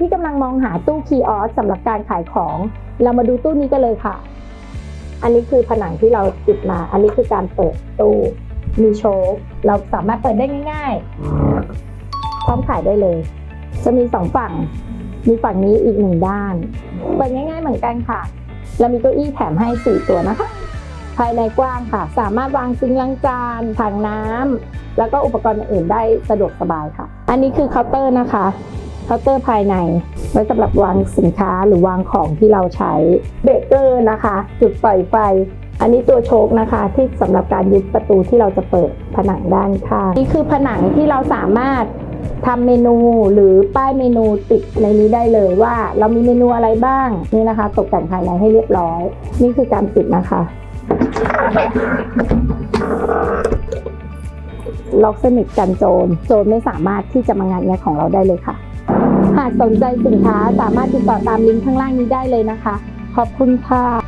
ที่กำลังมองหาตู้คีออสสำหรับการขายของ เรามาดูตู้นี้กันเลยค่ะ อันนี้คือผนังที่เราติดมา อันนี้คือการเปิดตู้ มีโชคเราสามารถเปิดได้ง่าย ๆ พร้อมขายได้เลย จะมีสองฝั่ง มีฝั่งนี้อีกหนึ่งด้าน เปิดง่าย ๆ เหมือนกันค่ะ เรามีเก้าอี้แถมให้สี่ตัวนะคะ ภายในกว้างค่ะ สามารถวางซิงค์ล้างจานถังน้ำแล้วก็อุปกรณ์อื่นได้สะดวกสบายค่ะ อันนี้คือเคาน์เตอร์นะคะ เคาน์เตอร์ภายใน ไว้สำหรับวางสินค้าหรือวางของที่เราใช้เบรกเกอร์นะคะ จุดปล่อยไฟ อันนี้ตัวโชคนะคะ ที่สำหรับการยึดประตูที่เราจะเปิดผนังด้านข้างนี่คือผนังที่เราสามารถทำเมนูหรือป้ายเมนูติดในนี้ได้เลยว่าเรามีเมนูอะไรบ้างนี่นะคะ ตกแต่งภายในให้เรียบร้อย นี่คือการปิดนะคะ ล็อกสนิทกันโจรโจรไม่สามารถที่จะมางานแงะของเราได้เลยค่ะ หากสนใจสินค้าสามารถติดต่อตามลิงก์ข้างล่างนี้ได้เลยนะคะ ขอบคุณค่ะ